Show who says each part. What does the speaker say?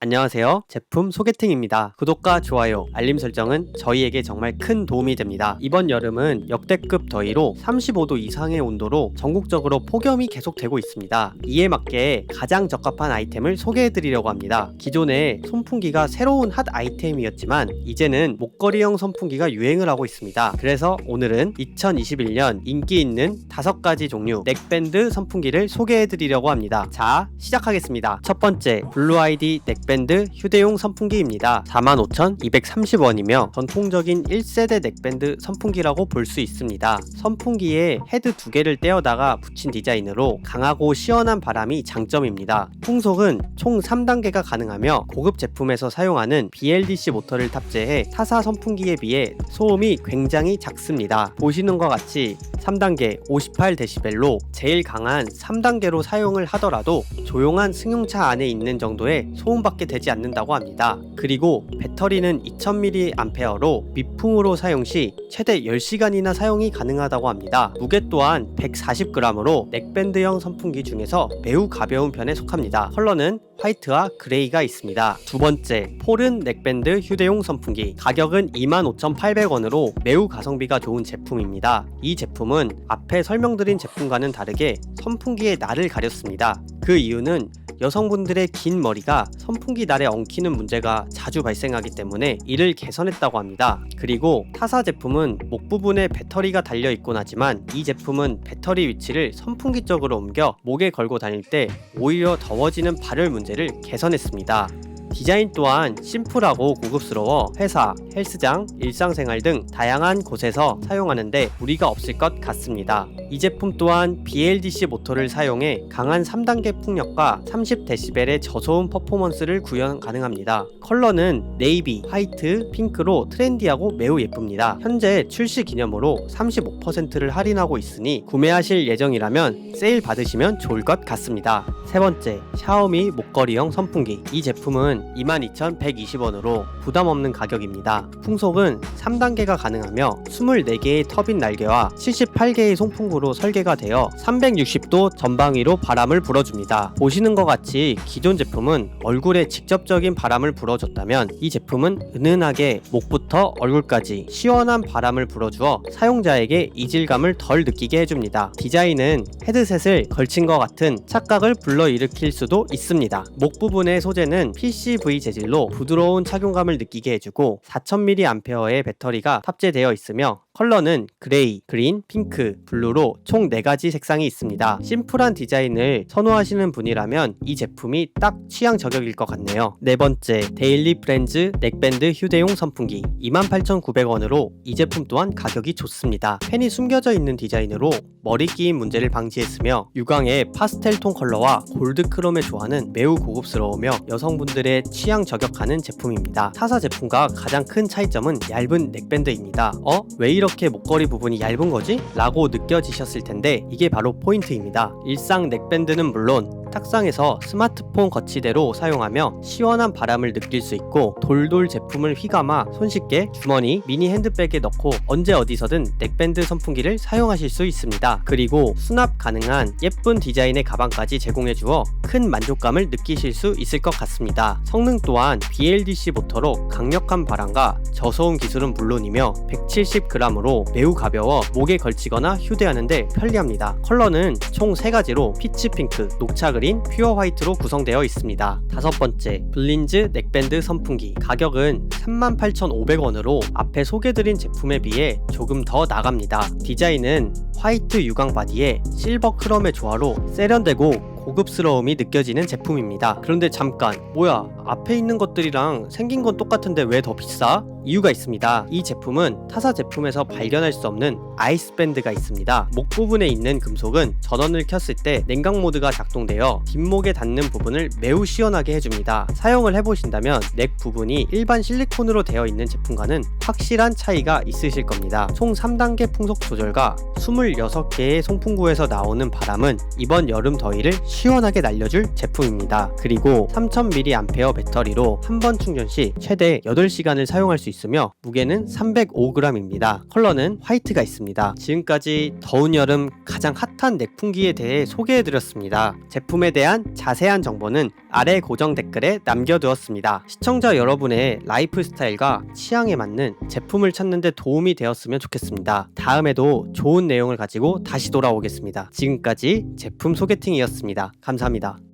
Speaker 1: 안녕하세요. 제품 소개팅입니다. 구독과 좋아요, 알림 설정은 저희에게 정말 큰 도움이 됩니다. 이번 여름은 역대급 더위로 35도 이상의 온도로 전국적으로 폭염이 계속되고 있습니다. 이에 맞게 가장 적합한 아이템을 소개해 드리려고 합니다. 기존에 선풍기가 새로운 핫 아이템이었지만 이제는 목걸이형 선풍기가 유행을 하고 있습니다. 그래서 오늘은 2021년 인기 있는 5가지 종류 넥밴드 선풍기를 소개해 드리려고 합니다. 자, 시작하겠습니다. 첫 번째, 블루 아이디 넥 밴드 휴대용 선풍기입니다. 45,230원이며 전통적인 1세대 넥밴드 선풍기라고 볼 수 있습니다. 선풍기에 헤드 두 개를 떼어다가 붙인 디자인으로 강하고 시원한 바람이 장점입니다. 풍속은 총 3단계가 가능하며 고급 제품에서 사용하는 BLDC 모터를 탑재해 타사 선풍기에 비해 소음이 굉장히 작습니다. 보시는 것 같이 3단계 58dB로 제일 강한 3단계로 사용을 하더라도 조용한 승용차 안에 있는 정도의 소음밖에 되지 않는다고 합니다. 그리고 배터리는 2000mAh로密풍으로 사용 시 최대 10시간이나 사용이 가능하다고 합니다. 무게 또한 140g으로 넥밴드형 선풍기 중에서 매우 가벼운 편에 속합니다. 컬러는 화이트와 그레이가 있습니다. 두 번째, 폴은 넥밴드 휴대용 선풍기. 가격은 25,800원으로 매우 가성비가 좋은 제품입니다. 이 제품은 앞에 설명드린 제품과는 다르게 선풍기의 날을 가렸습니다. 그 이유는 여성분들의 긴 머리가 선풍기 날에 엉키는 문제가 자주 발생하기 때문에 이를 개선했다고 합니다. 그리고 타사 제품은 목 부분에 배터리가 달려 있곤 하지만 이 제품은 배터리 위치를 선풍기 쪽으로 옮겨 목에 걸고 다닐 때 오히려 더워지는 발열 문제를 개선했습니다. 디자인 또한 심플하고 고급스러워 회사, 헬스장, 일상생활 등 다양한 곳에서 사용하는데 무리가 없을 것 같습니다. 이 제품 또한 BLDC 모터를 사용해 강한 3단계 풍력과 30dB의 저소음 퍼포먼스를 구현 가능합니다. 컬러는 네이비, 화이트, 핑크로 트렌디하고 매우 예쁩니다. 현재 출시 기념으로 35%를 할인하고 있으니 구매하실 예정이라면 세일 받으시면 좋을 것 같습니다. 세 번째, 샤오미 목걸이형 선풍기. 이 제품은 22,120원으로 부담 없는 가격입니다. 풍속은 3단계가 가능하며 24개의 터빈 날개와 78개의 송풍구로 설계가 되어 360도 전방위로 바람을 불어줍니다. 보시는 것 같이 기존 제품은 얼굴에 직접적인 바람을 불어줬다면 이 제품은 은은하게 목부터 얼굴까지 시원한 바람을 불어주어 사용자에게 이질감을 덜 느끼게 해줍니다. 디자인은 헤드셋을 걸친 것 같은 착각을 불러일으킬 수도 있습니다. 목 부분의 소재는 PCV 재질로 부드러운 착용감을 느끼게 해주고 4000mAh의 배터리가 탑재되어 있으며 컬러는 그레이, 그린, 핑크, 블루로 총 4가지 색상이 있습니다. 심플한 디자인을 선호하시는 분이라면 이 제품이 딱 취향 저격일 것 같네요. 네 번째, 데일리 프렌즈 넥밴드 휴대용 선풍기 28,900원으로 이 제품 또한 가격이 좋습니다. 펜이 숨겨져 있는 디자인으로 머리 끼임 문제를 방지했으며 유광의 파스텔 톤 컬러와 골드 크롬의 조화는 매우 고급스러우며 여성분들의 취향 저격하는 제품입니다. 타사 제품과 가장 큰 차이점은 얇은 넥밴드입니다. 어? 왜 이렇게 목걸이 부분이 얇은 거지? 라고 느껴지셨을 텐데 이게 바로 포인트입니다. 일상 넥밴드는 물론 탁상에서 스마트폰 거치대로 사용하며 시원한 바람을 느낄 수 있고 돌돌 제품을 휘감아 손쉽게 주머니, 미니 핸드백에 넣고 언제 어디서든 넥밴드 선풍기를 사용하실 수 있습니다. 그리고 수납 가능한 예쁜 디자인의 가방까지 제공해 주어 큰 만족감을 느끼실 수 있을 것 같습니다. 성능 또한 BLDC 모터로 강력한 바람과 저소음 기술은 물론이며 170g으로 매우 가벼워 목에 걸치거나 휴대하는데 편리합니다. 컬러는 총 3가지로 피치 핑크, 녹차 그린, 퓨어 화이트로 구성되어 있습니다. 다섯 번째, 블린즈 넥밴드 선풍기. 가격은 38,500원으로 앞에 소개드린 제품에 비해 조금 더 나갑니다. 디자인은 화이트 유광 바디에 실버 크롬의 조화로 세련되고 고급스러움이 느껴지는 제품입니다. 그런데 잠깐, 뭐야, 앞에 있는 것들이랑 생긴 건 똑같은데 왜 더 비싸? 이유가 있습니다. 이 제품은 타사 제품에서 발견할 수 없는 아이스밴드가 있습니다. 목 부분에 있는 금속은 전원을 켰을 때 냉각 모드가 작동되어 뒷목에 닿는 부분을 매우 시원하게 해줍니다. 사용을 해보신다면 넥 부분이 일반 실리콘으로 되어 있는 제품과는 확실한 차이가 있으실 겁니다. 총 3단계 풍속 조절과 26개의 송풍구에서 나오는 바람은 이번 여름 더위를 시원하게 날려줄 제품입니다. 그리고 3000mAh 배터리로 한 번 충전 시 최대 8시간을 사용할 수 있습니다. 있으며 무게는 305g입니다. 컬러는 화이트가 있습니다. 지금까지 더운 여름 가장 핫한 넥풍기에 대해 소개해드렸습니다. 제품에 대한 자세한 정보는 아래 고정 댓글에 남겨두었습니다. 시청자 여러분의 라이프 스타일과 취향에 맞는 제품을 찾는데 도움이 되었으면 좋겠습니다. 다음에도 좋은 내용을 가지고 다시 돌아오겠습니다. 지금까지 제품 소개팅이었습니다. 감사합니다.